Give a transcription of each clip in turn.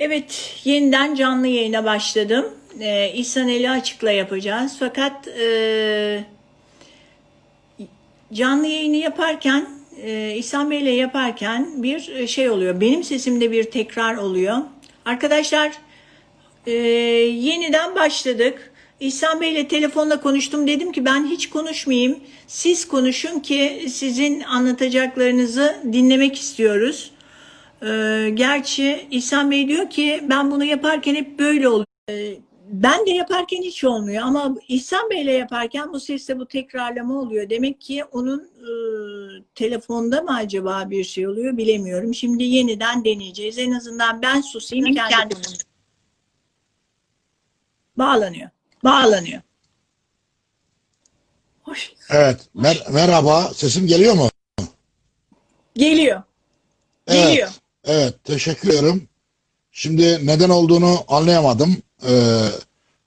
Evet, yeniden canlı yayına başladım. Ee, İhsan Eli Açık'la yapacağız. Fakat e, canlı yayını yaparken, e, İhsan Bey'le yaparken bir şey oluyor. Benim sesimde bir tekrar oluyor. Arkadaşlar, e, yeniden başladık. İhsan Bey'le telefonla konuştum. Dedim ki ben hiç konuşmayayım. Siz konuşun ki sizin anlatacaklarınızı dinlemek istiyoruz. Ee, gerçi İhsan Bey diyor ki ben bunu yaparken hep böyle oluyor. Ee, ben de yaparken hiç olmuyor ama İhsan Bey'le yaparken bu seste bu tekrarlama oluyor. Demek ki onun e, telefonda mı acaba bir şey oluyor bilemiyorum. Şimdi yeniden deneyeceğiz. En azından ben susayım kendi konuşayım. Bağlanıyor. Bağlanıyor. Hoş. Evet. Mer- merhaba. Sesim geliyor mu? Geliyor. Evet. Geliyor. Evet. Teşekkür ederim. Şimdi neden olduğunu anlayamadım. Ee,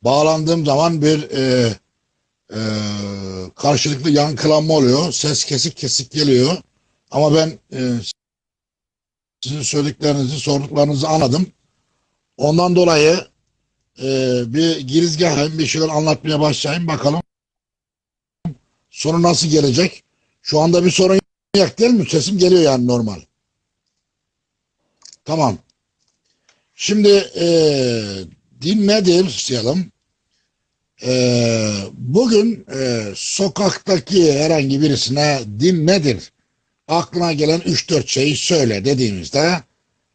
bağlandığım zaman bir e, e, karşılıklı yankılanma oluyor. Ses kesik kesik geliyor. Ama ben e, sizin söylediklerinizi, sorduklarınızı anladım. Ondan dolayı e, bir girizgahım, bir şeyler anlatmaya başlayayım. Bakalım sonu nasıl gelecek. Şu anda bir sorun yok değil mi? Sesim geliyor yani normal. Tamam. Şimdi e, din nedir diyelim. E, bugün e, sokaktaki herhangi birisine din nedir? Aklına gelen 3-4 şeyi söyle dediğimizde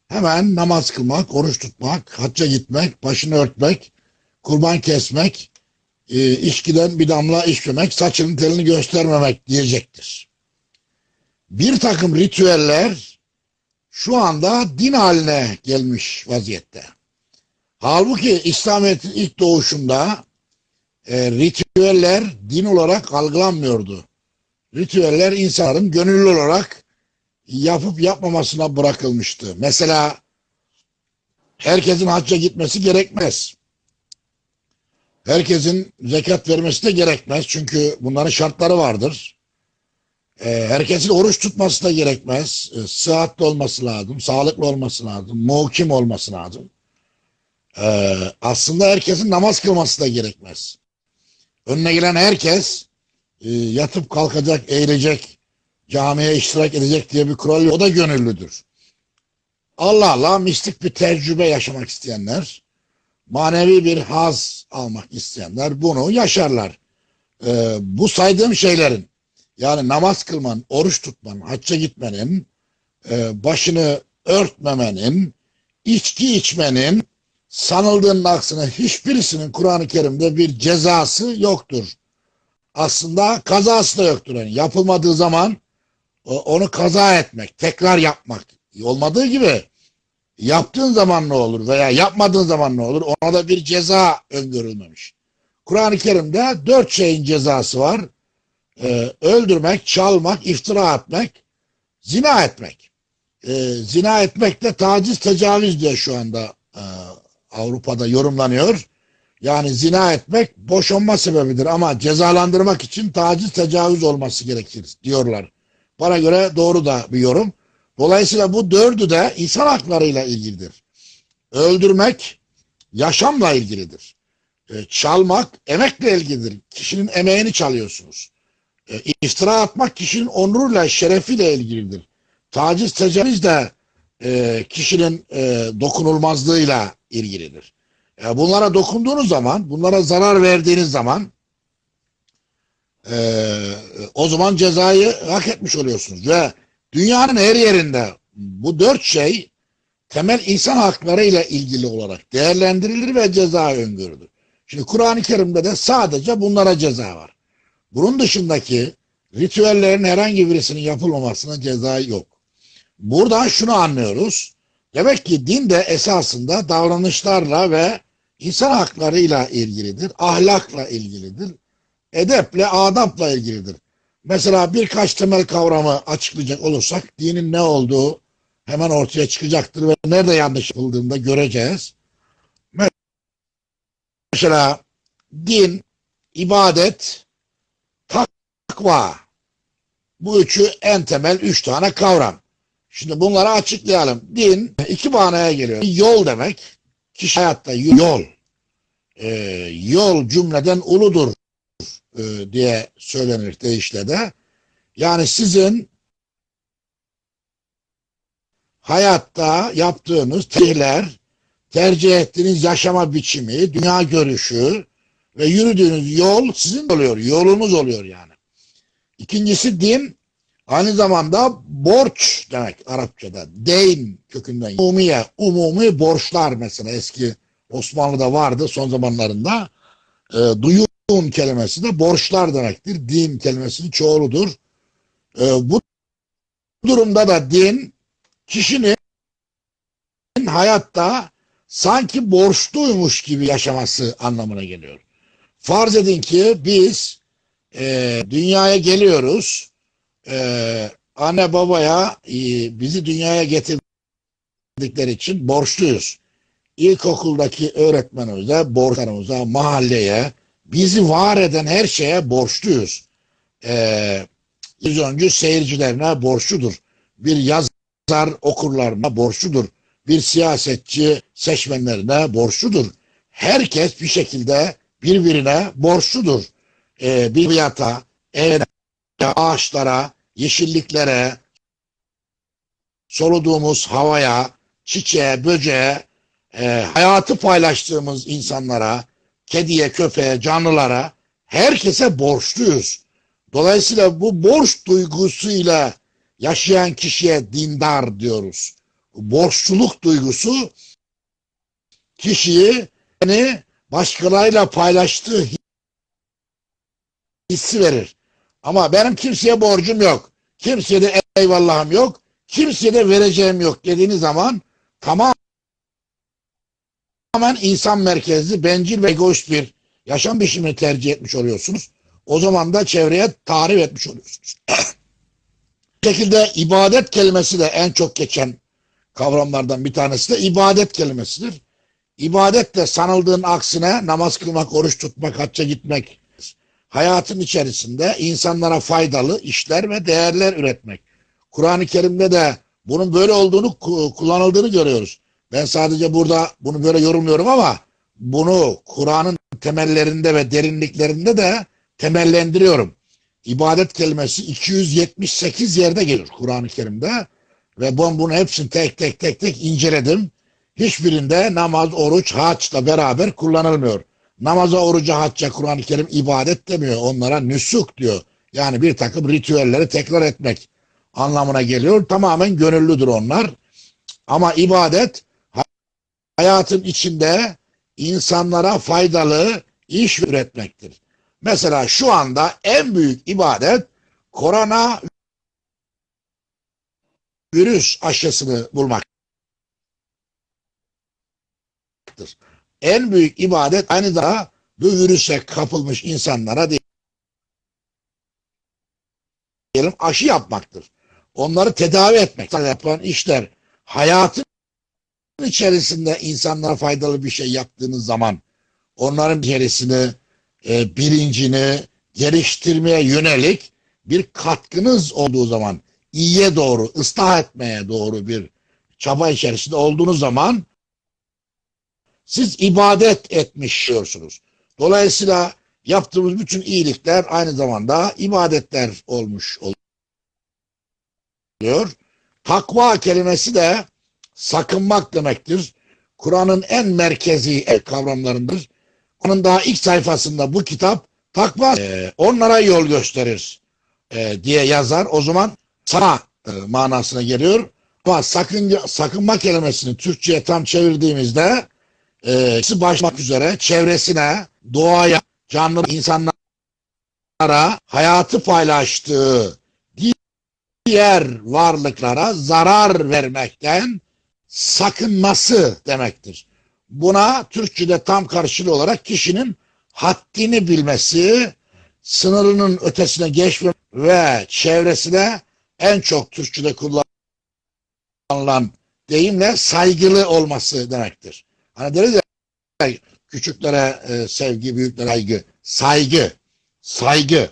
hemen namaz kılmak, oruç tutmak, hacca gitmek, başını örtmek, kurban kesmek, e, içkiden bir damla içmemek, saçının telini göstermemek diyecektir. Bir takım ritüeller şu anda din haline gelmiş vaziyette. Halbuki İslamiyet'in ilk doğuşunda e, ritüeller din olarak algılanmıyordu. Ritüeller insanların gönüllü olarak yapıp yapmamasına bırakılmıştı. Mesela herkesin hacca gitmesi gerekmez. Herkesin zekat vermesi de gerekmez. Çünkü bunların şartları vardır. Ee, herkesin oruç tutması da gerekmez. Ee, sıhhatli olması lazım, sağlıklı olması lazım, muhkim olması lazım. Ee, aslında herkesin namaz kılması da gerekmez. Önüne gelen herkes e, yatıp kalkacak, eğilecek, camiye iştirak edecek diye bir kural yok. O da gönüllüdür. Allah Allah mistik bir tecrübe yaşamak isteyenler, manevi bir haz almak isteyenler bunu yaşarlar. Ee, bu saydığım şeylerin yani namaz kılman, oruç tutman, hacca gitmenin, e, başını örtmemenin, içki içmenin sanıldığının aksine hiçbirisinin Kur'an-ı Kerim'de bir cezası yoktur. Aslında kazası da yoktur. Yani yapılmadığı zaman o- onu kaza etmek, tekrar yapmak olmadığı gibi yaptığın zaman ne olur veya yapmadığın zaman ne olur ona da bir ceza öngörülmemiş. Kur'an-ı Kerim'de dört şeyin cezası var. Ee, öldürmek, çalmak, iftira etmek, zina etmek. Ee, zina etmek de taciz, tecavüz diye şu anda e, Avrupa'da yorumlanıyor. Yani zina etmek boşanma sebebidir ama cezalandırmak için taciz, tecavüz olması gerekir diyorlar. Bana göre doğru da bir yorum. Dolayısıyla bu dördü de insan haklarıyla ilgilidir. Öldürmek yaşamla ilgilidir. E, çalmak emekle ilgilidir. Kişinin emeğini çalıyorsunuz. E, iftira atmak kişinin onuruyla, şerefiyle ilgilidir. Taciz, tecavüz de e, kişinin e, dokunulmazlığıyla ilgilidir. E, bunlara dokunduğunuz zaman, bunlara zarar verdiğiniz zaman e, o zaman cezayı hak etmiş oluyorsunuz. Ve dünyanın her yerinde bu dört şey temel insan hakları ile ilgili olarak değerlendirilir ve ceza öngörülür. Şimdi Kur'an-ı Kerim'de de sadece bunlara ceza var. Bunun dışındaki ritüellerin herhangi birisinin yapılmamasına ceza yok. Buradan şunu anlıyoruz. Demek ki din de esasında davranışlarla ve insan haklarıyla ilgilidir, ahlakla ilgilidir, edeple, adapla ilgilidir. Mesela birkaç temel kavramı açıklayacak olursak dinin ne olduğu hemen ortaya çıkacaktır ve nerede yanlış yapıldığında göreceğiz. Mesela din, ibadet, takva bu üçü en temel üç tane kavram. Şimdi bunları açıklayalım. Din iki manaya geliyor. Yol demek. Kişi hayatta yol. Ee, yol cümleden uludur e, diye söylenir deyişle de. Yani sizin hayatta yaptığınız tercihler, tercih ettiğiniz yaşama biçimi, dünya görüşü ve yürüdüğünüz yol sizin oluyor. Yolunuz oluyor yani. İkincisi din aynı zamanda borç demek Arapçada. Deyn kökünden. Umumiye, umumi borçlar mesela eski Osmanlı'da vardı son zamanlarında. E, duyun kelimesi de borçlar demektir. Din kelimesinin çoğuludur. E, bu durumda da din kişinin hayatta sanki borçluymuş gibi yaşaması anlamına geliyor. Farz edin ki biz e, dünyaya geliyoruz. E, anne babaya e, bizi dünyaya getirdikleri için borçluyuz. İlkokuldaki öğretmenimize, borçlarımıza, mahalleye, bizi var eden her şeye borçluyuz. E, televizyoncu seyircilerine borçludur. Bir yazar okurlarına borçludur. Bir siyasetçi seçmenlerine borçludur. Herkes bir şekilde birbirine borçludur. Ee, bir yata, eve, ağaçlara, yeşilliklere, soluduğumuz havaya, çiçeğe, böceğe, e, hayatı paylaştığımız insanlara, kediye, köpeğe, canlılara, herkese borçluyuz. Dolayısıyla bu borç duygusuyla yaşayan kişiye dindar diyoruz. Borçluluk duygusu kişiyi yani başkalarıyla paylaştığı hissi verir. Ama benim kimseye borcum yok. Kimseye de eyvallahım yok. Kimseye de vereceğim yok dediğiniz zaman tamamen insan merkezli, bencil ve egoist bir yaşam biçimini tercih etmiş oluyorsunuz. O zaman da çevreye tarif etmiş oluyorsunuz. Bu şekilde ibadet kelimesi de en çok geçen kavramlardan bir tanesi de ibadet kelimesidir. İbadet de sanıldığın aksine namaz kılmak, oruç tutmak, hacca gitmek, hayatın içerisinde insanlara faydalı işler ve değerler üretmek. Kur'an-ı Kerim'de de bunun böyle olduğunu kullanıldığını görüyoruz. Ben sadece burada bunu böyle yorumluyorum ama bunu Kur'an'ın temellerinde ve derinliklerinde de temellendiriyorum. İbadet kelimesi 278 yerde gelir Kur'an-ı Kerim'de ve ben bunu hepsini tek tek tek tek inceledim. Hiçbirinde namaz, oruç, haçla beraber kullanılmıyor. Namaza, oruca, hacca Kur'an-ı Kerim ibadet demiyor. Onlara nüsuk diyor. Yani bir takım ritüelleri tekrar etmek anlamına geliyor. Tamamen gönüllüdür onlar. Ama ibadet hayatın içinde insanlara faydalı iş üretmektir. Mesela şu anda en büyük ibadet korona virüs aşısını bulmaktır. En büyük ibadet aynı da bu virüse kapılmış insanlara diyelim aşı yapmaktır. Onları tedavi etmek. Yapılan işler hayatın içerisinde insanlara faydalı bir şey yaptığınız zaman onların içerisini e, bilincini geliştirmeye yönelik bir katkınız olduğu zaman iyiye doğru, ıslah etmeye doğru bir çaba içerisinde olduğunuz zaman siz ibadet etmiş diyorsunuz. Dolayısıyla yaptığımız bütün iyilikler aynı zamanda ibadetler olmuş oluyor. Takva kelimesi de sakınmak demektir. Kur'an'ın en merkezi kavramlarındır. Onun daha ilk sayfasında bu kitap takva e, onlara yol gösterir e, diye yazar. O zaman sana e, manasına geliyor. Ama sakın, sakınma kelimesini Türkçe'ye tam çevirdiğimizde e, başlamak üzere çevresine, doğaya, canlı insanlara hayatı paylaştığı diğer varlıklara zarar vermekten sakınması demektir. Buna Türkçe'de tam karşılığı olarak kişinin haddini bilmesi, sınırının ötesine geçme ve çevresine en çok Türkçe'de kullanılan deyimle saygılı olması demektir. Hani deriz ya küçüklere e, sevgi, büyüklere saygı. Saygı, saygı.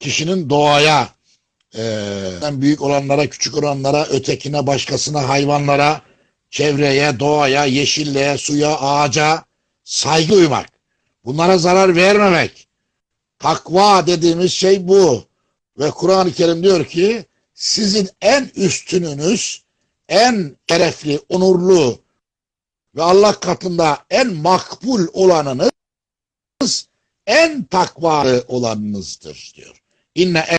Kişinin doğaya, Ee, büyük olanlara, küçük olanlara, ötekine, başkasına, hayvanlara, çevreye, doğaya, yeşilliğe, suya, ağaca saygı duymak. Bunlara zarar vermemek. Takva dediğimiz şey bu. Ve Kur'an-ı Kerim diyor ki sizin en üstününüz, en şerefli, onurlu ve Allah katında en makbul olanınız en takvalı olanınızdır diyor. İnne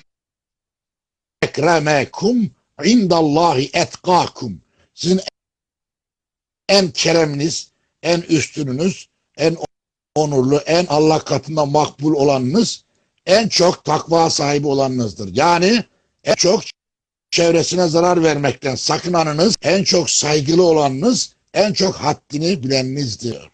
ekremekum indallahi etkakum. Sizin en kereminiz, en üstününüz, en onurlu, en Allah katında makbul olanınız, en çok takva sahibi olanınızdır. Yani en çok çevresine zarar vermekten sakınanınız, en çok saygılı olanınız, en çok haddini bileniniz diyor.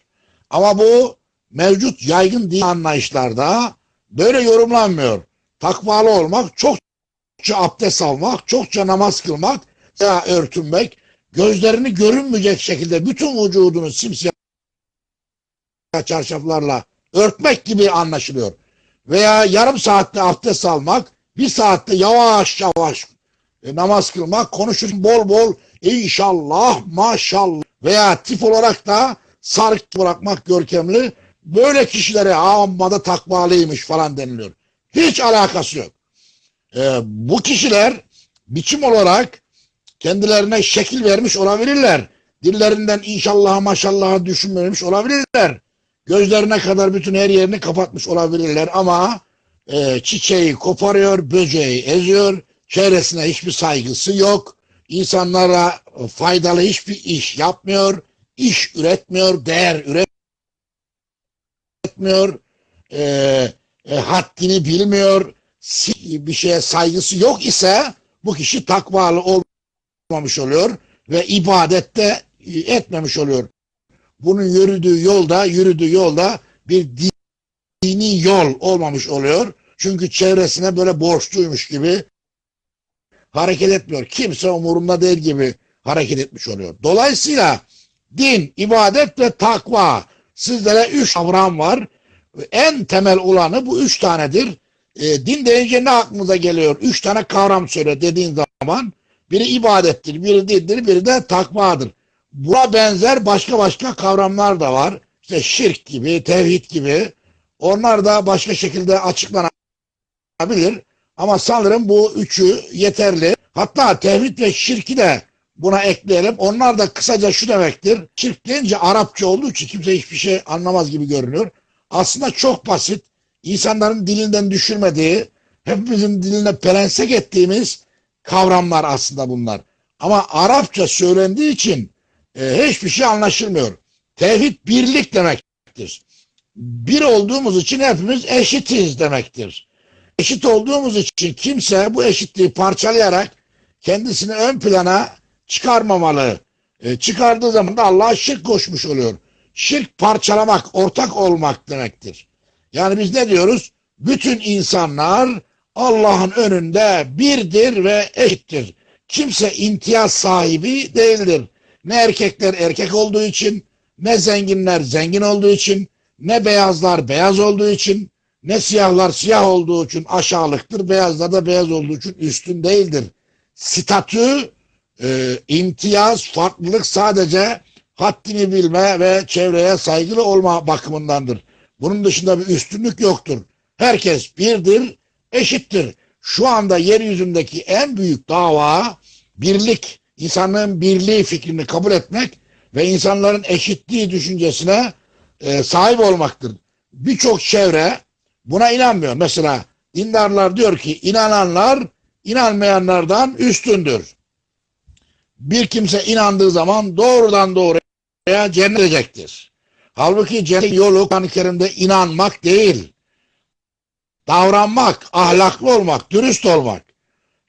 Ama bu mevcut yaygın din anlayışlarda böyle yorumlanmıyor. Takvalı olmak, çokça abdest almak, çokça namaz kılmak veya örtünmek, gözlerini görünmeyecek şekilde bütün vücudunu simsiyah çarşaflarla örtmek gibi anlaşılıyor. Veya yarım saatte abdest almak, bir saatte yavaş yavaş e, namaz kılmak, konuşurken bol bol inşallah, maşallah veya tip olarak da sarık bırakmak görkemli. Böyle kişilere amma da takvalıymış falan deniliyor. Hiç alakası yok. Ee, bu kişiler biçim olarak kendilerine şekil vermiş olabilirler. Dillerinden inşallah maşallah düşünmemiş olabilirler. Gözlerine kadar bütün her yerini kapatmış olabilirler ama e, çiçeği koparıyor, böceği eziyor, çevresine hiçbir saygısı yok. İnsanlara faydalı hiçbir iş yapmıyor, iş üretmiyor, değer üretmiyor, e, e, haddini bilmiyor, bir şeye saygısı yok ise bu kişi takvalı olmamış oluyor ve ibadette e, etmemiş oluyor. Bunun yürüdüğü yolda, yürüdüğü yolda bir dini yol olmamış oluyor. Çünkü çevresine böyle borçluymuş gibi hareket etmiyor. Kimse umurumda değil gibi hareket etmiş oluyor. Dolayısıyla din, ibadet ve takva sizlere üç kavram var. En temel olanı bu üç tanedir. E, din deyince ne aklınıza geliyor? Üç tane kavram söyle dediğin zaman biri ibadettir, biri dindir, biri de takvadır. Buna benzer başka başka kavramlar da var. İşte şirk gibi, tevhid gibi. Onlar da başka şekilde açıklanabilir. Ama sanırım bu üçü yeterli. Hatta tevhid ve şirki de buna ekleyelim. Onlar da kısaca şu demektir. Şirk deyince Arapça olduğu için kimse hiçbir şey anlamaz gibi görünüyor. Aslında çok basit. İnsanların dilinden düşürmediği, hepimizin diline pelensek ettiğimiz kavramlar aslında bunlar. Ama Arapça söylendiği için e, hiçbir şey anlaşılmıyor. Tevhid birlik demektir. Bir olduğumuz için hepimiz eşitiz demektir. Eşit olduğumuz için kimse bu eşitliği parçalayarak kendisini ön plana çıkarmamalı. E, çıkardığı zaman da Allah'a şirk koşmuş oluyor. Şirk parçalamak, ortak olmak demektir. Yani biz ne diyoruz? Bütün insanlar Allah'ın önünde birdir ve eşittir. Kimse imtiyaz sahibi değildir. Ne erkekler erkek olduğu için, ne zenginler zengin olduğu için, ne beyazlar beyaz olduğu için, ne siyahlar siyah olduğu için aşağılıktır, beyazlar da beyaz olduğu için üstün değildir. Statü, e, imtiyaz, farklılık sadece haddini bilme ve çevreye saygılı olma bakımındandır. Bunun dışında bir üstünlük yoktur. Herkes birdir, eşittir. Şu anda yeryüzündeki en büyük dava birlik, insanlığın birliği fikrini kabul etmek ve insanların eşitliği düşüncesine e, sahip olmaktır. Birçok çevre buna inanmıyor. Mesela dindarlar diyor ki inananlar inanmayanlardan üstündür. Bir kimse inandığı zaman doğrudan doğruya cennet edecektir. Halbuki cennet yolu Kur'an-ı Kerim'de inanmak değil. Davranmak, ahlaklı olmak, dürüst olmak.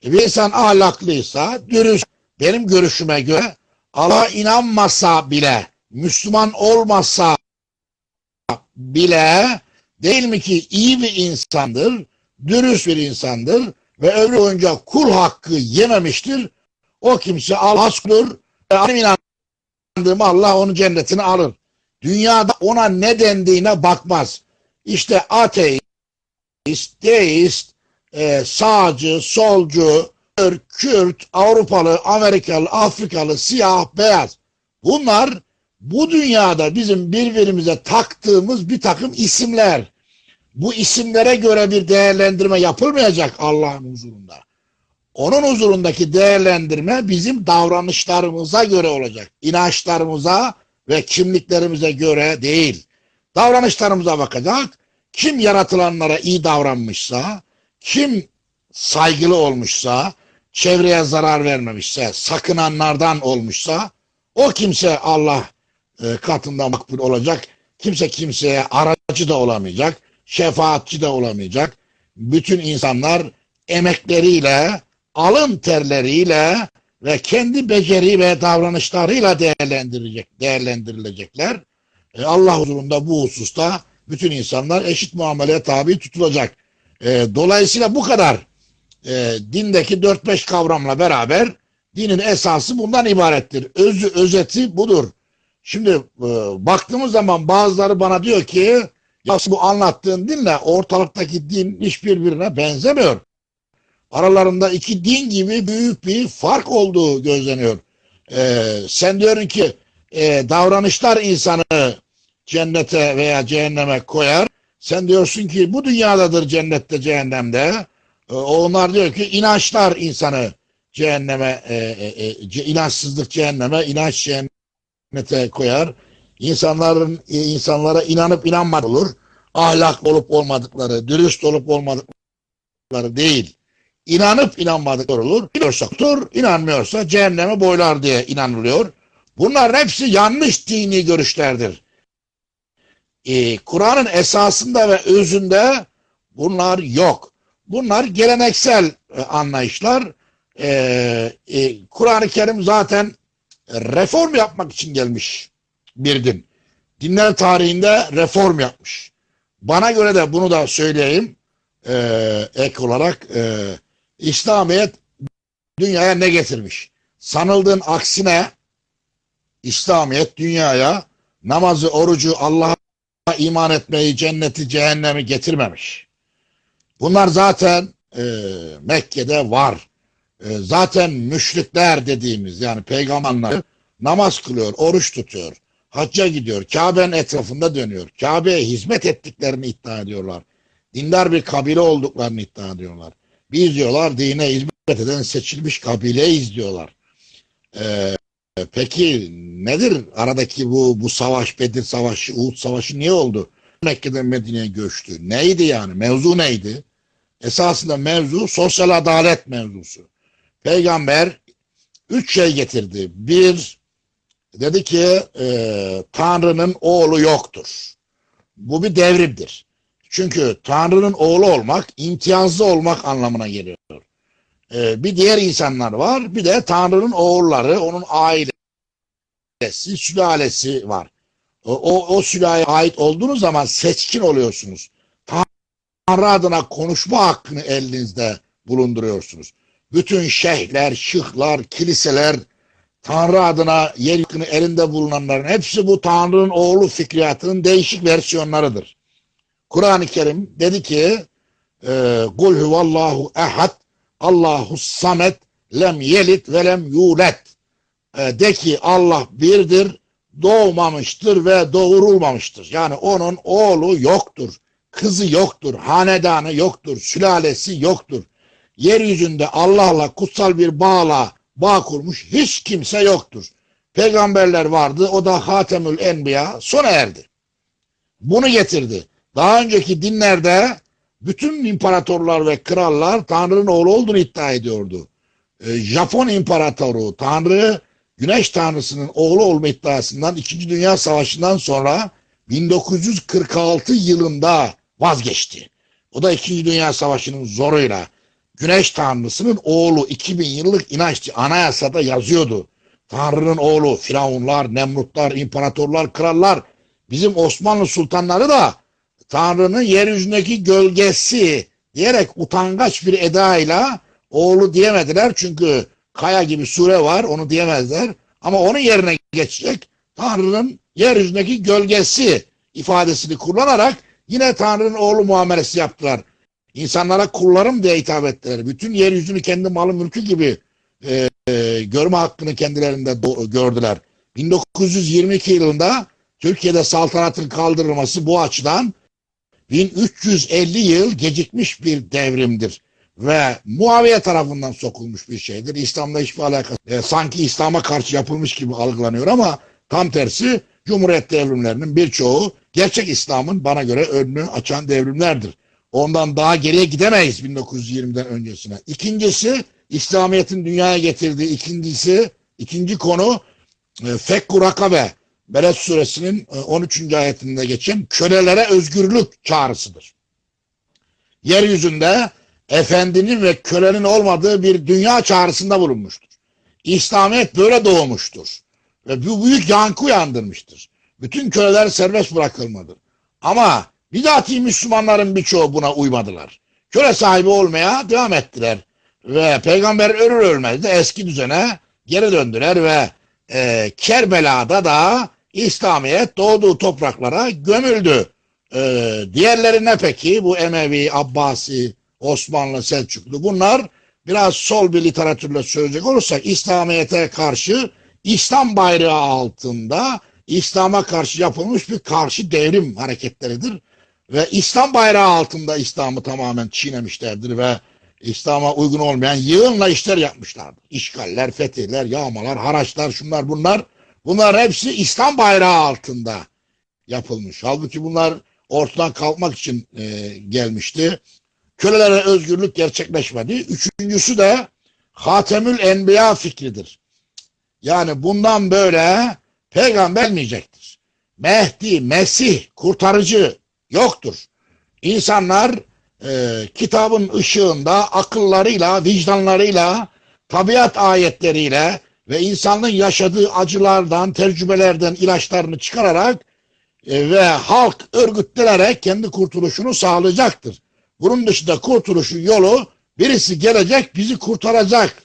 E bir insan ahlaklıysa, dürüst, benim görüşüme göre Allah'a inanmasa bile, Müslüman olmasa bile değil mi ki iyi bir insandır, dürüst bir insandır ve ömrü boyunca kul hakkı yememiştir. O kimse Allah'a kulur ve benim inandığım Allah onun cennetini alır. Dünyada ona ne dendiğine bakmaz. İşte ateist, deist, e, sağcı, solcu, Türk, Kürt, Avrupalı, Amerikalı, Afrikalı, siyah, beyaz. Bunlar bu dünyada bizim birbirimize taktığımız bir takım isimler. Bu isimlere göre bir değerlendirme yapılmayacak Allah'ın huzurunda. Onun huzurundaki değerlendirme bizim davranışlarımıza göre olacak. İnançlarımıza ve kimliklerimize göre değil. Davranışlarımıza bakacak. Kim yaratılanlara iyi davranmışsa, kim saygılı olmuşsa, çevreye zarar vermemişse, sakınanlardan olmuşsa, o kimse Allah e, katında makbul olacak. Kimse kimseye aracı da olamayacak, şefaatçi de olamayacak. Bütün insanlar emekleriyle, alın terleriyle ve kendi beceri ve davranışlarıyla değerlendirilecek, değerlendirilecekler. E, Allah huzurunda bu hususta bütün insanlar eşit muameleye tabi tutulacak. E, dolayısıyla bu kadar e, dindeki 4-5 kavramla beraber dinin esası bundan ibarettir. Özü, özeti budur. Şimdi e, baktığımız zaman bazıları bana diyor ki ya bu anlattığın dinle ortalıktaki din hiçbirbirine benzemiyor. Aralarında iki din gibi büyük bir fark olduğu gözleniyor. E, sen diyorsun ki e, davranışlar insanı cennete veya cehenneme koyar. Sen diyorsun ki bu dünyadadır cennette cehennemde. E, onlar diyor ki inançlar insanı cehenneme, e, e, e, inançsızlık cehenneme, inanç cennete koyar. İnsanların e, insanlara inanıp inanmadığı olur. Ahlak olup olmadıkları, dürüst olup olmadıkları değil. İnanıp inanmadıkları olur. İnanıyorsa tutur, inanmıyorsa cehenneme boylar diye inanılıyor. Bunların hepsi yanlış dini görüşlerdir. E, Kur'an'ın esasında ve özünde bunlar yok. Bunlar geleneksel e, anlayışlar. E, e, Kur'an-ı Kerim zaten reform yapmak için gelmiş bir din. Dinler tarihinde reform yapmış. Bana göre de bunu da söyleyeyim e, ek olarak e, İslamiyet dünyaya ne getirmiş? Sanıldığın aksine İslamiyet dünyaya namazı, orucu, Allah'a iman etmeyi, cenneti, cehennemi getirmemiş. Bunlar zaten e, Mekke'de var. E, zaten müşrikler dediğimiz yani peygamberler namaz kılıyor, oruç tutuyor, hacca gidiyor, Kabe'nin etrafında dönüyor. Kabe'ye hizmet ettiklerini iddia ediyorlar. Dindar bir kabile olduklarını iddia ediyorlar. Biz diyorlar dine hizmet eden seçilmiş kabileyiz diyorlar. E, peki nedir aradaki bu bu savaş, Bedir Savaşı, Uhud Savaşı niye oldu? Mekke'den Medine'ye göçtü. Neydi yani? Mevzu neydi? Esasında mevzu sosyal adalet mevzusu. Peygamber üç şey getirdi. Bir, dedi ki e, Tanrı'nın oğlu yoktur. Bu bir devrimdir. Çünkü Tanrı'nın oğlu olmak, imtiyazlı olmak anlamına geliyor. E, bir diğer insanlar var, bir de Tanrı'nın oğulları, onun ailesi, sülalesi var. O, o, o sülaleye ait olduğunuz zaman seçkin oluyorsunuz. Tanrı adına konuşma hakkını elinizde bulunduruyorsunuz. Bütün şeyhler, şıhlar, kiliseler, Tanrı adına yer yükünü elinde bulunanların hepsi bu Tanrı'nın oğlu fikriyatının değişik versiyonlarıdır. Kur'an-ı Kerim dedi ki e, Kul huvallahu ehad Allahu samet lem yelit ve lem yulet de ki Allah birdir doğmamıştır ve doğurulmamıştır. Yani onun oğlu yoktur, kızı yoktur, hanedanı yoktur, sülalesi yoktur. Yeryüzünde Allah'la kutsal bir bağla bağ kurmuş hiç kimse yoktur. Peygamberler vardı, o da Hatemül Enbiya sona erdi. Bunu getirdi. Daha önceki dinlerde bütün imparatorlar ve krallar Tanrı'nın oğlu olduğunu iddia ediyordu. Ee, Japon imparatoru Tanrı Güneş Tanrısı'nın oğlu olma iddiasından 2. Dünya Savaşı'ndan sonra 1946 yılında vazgeçti. O da 2. Dünya Savaşı'nın zoruyla Güneş Tanrısı'nın oğlu 2000 yıllık inançtı. Anayasada yazıyordu. Tanrı'nın oğlu Firavunlar, Nemrutlar, imparatorlar, krallar bizim Osmanlı sultanları da Tanrı'nın yeryüzündeki gölgesi diyerek utangaç bir edayla oğlu diyemediler. Çünkü Kaya gibi sure var onu diyemezler. Ama onun yerine geçecek Tanrı'nın yeryüzündeki gölgesi ifadesini kullanarak yine Tanrı'nın oğlu muamelesi yaptılar. İnsanlara kullarım diye hitap ettiler. Bütün yeryüzünü kendi malı mülkü gibi e, e, görme hakkını kendilerinde gördüler. 1922 yılında Türkiye'de saltanatın kaldırılması bu açıdan 1350 yıl gecikmiş bir devrimdir. Ve Muaviye tarafından sokulmuş bir şeydir. İslam'la hiçbir alakası e, sanki İslam'a karşı yapılmış gibi algılanıyor ama tam tersi Cumhuriyet devrimlerinin birçoğu gerçek İslam'ın bana göre önünü açan devrimlerdir. Ondan daha geriye gidemeyiz 1920'den öncesine. İkincisi İslamiyet'in dünyaya getirdiği ikincisi ikinci konu e, Fekku Rakabe Beled suresinin e, 13. ayetinde geçen kölelere özgürlük çağrısıdır. Yeryüzünde efendinin ve kölenin olmadığı bir dünya çağrısında bulunmuştur. İslamiyet böyle doğmuştur. Ve bu büyük yankı uyandırmıştır. Bütün köleler serbest bırakılmadır. Ama bizatihi Müslümanların birçoğu buna uymadılar. Köle sahibi olmaya devam ettiler. Ve peygamber ölür ölmez de eski düzene geri döndüler ve e, Kerbela'da da İslamiyet doğduğu topraklara gömüldü. E, diğerleri ne peki? Bu Emevi, Abbasi, Osmanlı, Selçuklu bunlar biraz sol bir literatürle söyleyecek olursak İslamiyet'e karşı İslam bayrağı altında İslam'a karşı yapılmış bir karşı devrim hareketleridir. Ve İslam bayrağı altında İslam'ı tamamen çiğnemişlerdir ve İslam'a uygun olmayan yığınla işler yapmışlardır. İşgaller, fetihler, yağmalar, haraçlar, şunlar bunlar. Bunlar hepsi İslam bayrağı altında yapılmış. Halbuki bunlar ortadan kalkmak için e, gelmişti. Kölelere özgürlük gerçekleşmedi. Üçüncüsü de Hatemül Enbiya fikridir. Yani bundan böyle peygamber gelmeyecektir. Mehdi, Mesih, kurtarıcı yoktur. İnsanlar e, kitabın ışığında akıllarıyla, vicdanlarıyla, tabiat ayetleriyle ve insanlığın yaşadığı acılardan, tecrübelerden ilaçlarını çıkararak e, ve halk örgütlenerek kendi kurtuluşunu sağlayacaktır. Bunun dışında kurtuluşun yolu birisi gelecek bizi kurtaracak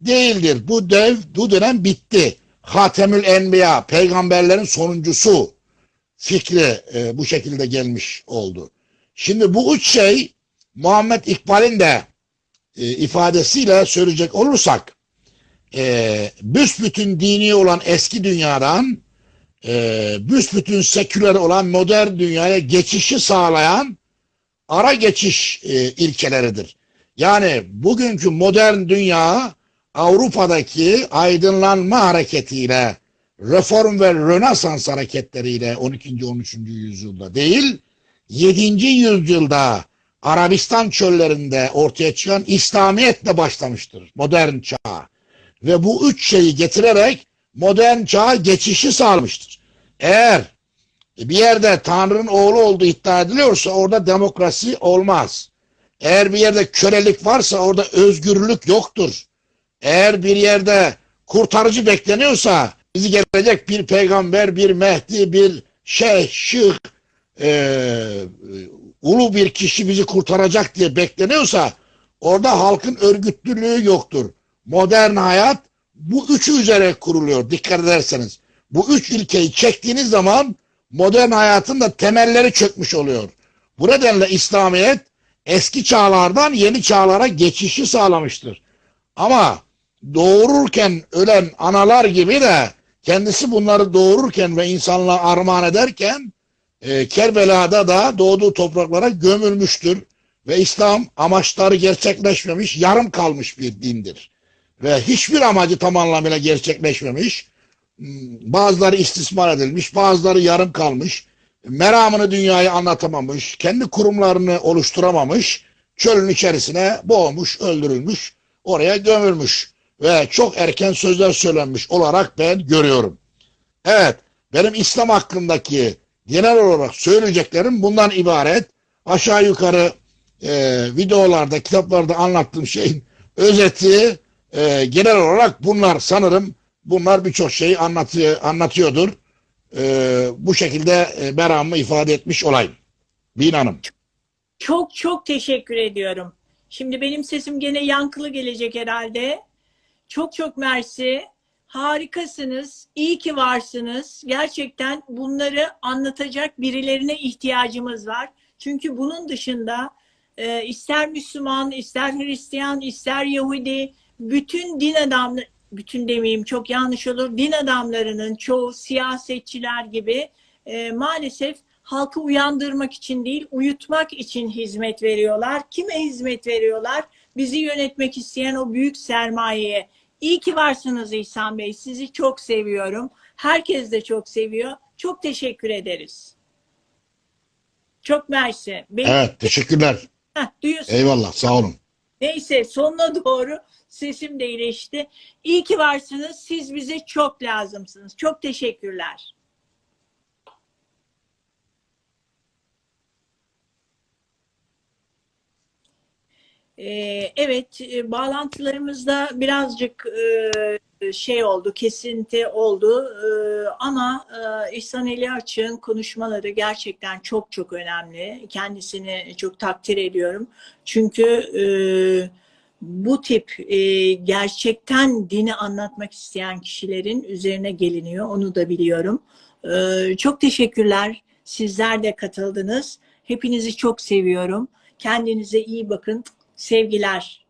değildir. Bu dev, bu dönem bitti. Hatemül Enbiya, peygamberlerin sonuncusu fikri e, bu şekilde gelmiş oldu. Şimdi bu üç şey Muhammed İkbal'in de e, ifadesiyle söyleyecek olursak e, büsbütün dini olan eski dünyadan e, büsbütün seküler olan modern dünyaya geçişi sağlayan ara geçiş e, ilkeleridir. Yani bugünkü modern dünya Avrupa'daki aydınlanma hareketiyle, reform ve rönesans hareketleriyle 12. 13. yüzyılda değil, 7. yüzyılda Arabistan çöllerinde ortaya çıkan İslamiyetle başlamıştır modern çağ. Ve bu üç şeyi getirerek modern çağa geçişi sağlamıştır. Eğer bir yerde Tanrı'nın oğlu olduğu iddia ediliyorsa orada demokrasi olmaz. Eğer bir yerde kölelik varsa orada özgürlük yoktur. Eğer bir yerde kurtarıcı bekleniyorsa bizi gelecek bir peygamber, bir Mehdi, bir şeyh, şıh, e, ulu bir kişi bizi kurtaracak diye bekleniyorsa orada halkın örgütlülüğü yoktur. Modern hayat bu üçü üzere kuruluyor dikkat ederseniz. Bu üç ilkeyi çektiğiniz zaman modern hayatın da temelleri çökmüş oluyor. Bu nedenle İslamiyet eski çağlardan yeni çağlara geçişi sağlamıştır. Ama doğururken ölen analar gibi de kendisi bunları doğururken ve insanlığa armağan ederken e, Kerbela'da da doğduğu topraklara gömülmüştür. Ve İslam amaçları gerçekleşmemiş, yarım kalmış bir dindir. Ve hiçbir amacı tam anlamıyla gerçekleşmemiş. Hmm, Bazıları istismar edilmiş, bazıları yarım kalmış. Meramını dünyayı anlatamamış, kendi kurumlarını oluşturamamış, çölün içerisine boğmuş, öldürülmüş, oraya gömülmüş. Ve çok erken sözler söylenmiş olarak ben görüyorum. Evet, benim İslam hakkındaki genel olarak söyleyeceklerim bundan ibaret. Aşağı yukarı e, videolarda, kitaplarda anlattığım şeyin özeti e, genel olarak bunlar sanırım bunlar birçok şeyi anlatıyor, anlatıyordur. E, bu şekilde e, meramımı ifade etmiş olayım. Bin Hanım. Çok çok teşekkür ediyorum. Şimdi benim sesim gene yankılı gelecek herhalde. Çok çok mersi. Harikasınız. İyi ki varsınız. Gerçekten bunları anlatacak birilerine ihtiyacımız var. Çünkü bunun dışında e, ister Müslüman, ister Hristiyan, ister Yahudi, bütün din adamları, bütün demeyeyim çok yanlış olur, din adamlarının çoğu siyasetçiler gibi e, maalesef halkı uyandırmak için değil, uyutmak için hizmet veriyorlar. Kime hizmet veriyorlar? Bizi yönetmek isteyen o büyük sermayeye. İyi ki varsınız İhsan Bey. Sizi çok seviyorum. Herkes de çok seviyor. Çok teşekkür ederiz. Çok mersi. Benim, Evet teşekkürler. Heh, duyuyorsun. Eyvallah sağ olun. Neyse sonuna doğru sesim de iyileşti. İyi ki varsınız. Siz bize çok lazımsınız. Çok teşekkürler. Evet, e, bağlantılarımızda birazcık e, şey oldu, kesinti oldu Ee, ama e, İhsan Ali Açık'ın konuşmaları gerçekten çok çok önemli. Kendisini çok takdir ediyorum. Çünkü bu tip gerçekten dini anlatmak isteyen kişilerin üzerine geliniyor, onu da biliyorum. Ee, çok teşekkürler. Sizler de katıldınız. Hepinizi çok seviyorum. Kendinize iyi bakın. Sevgiler.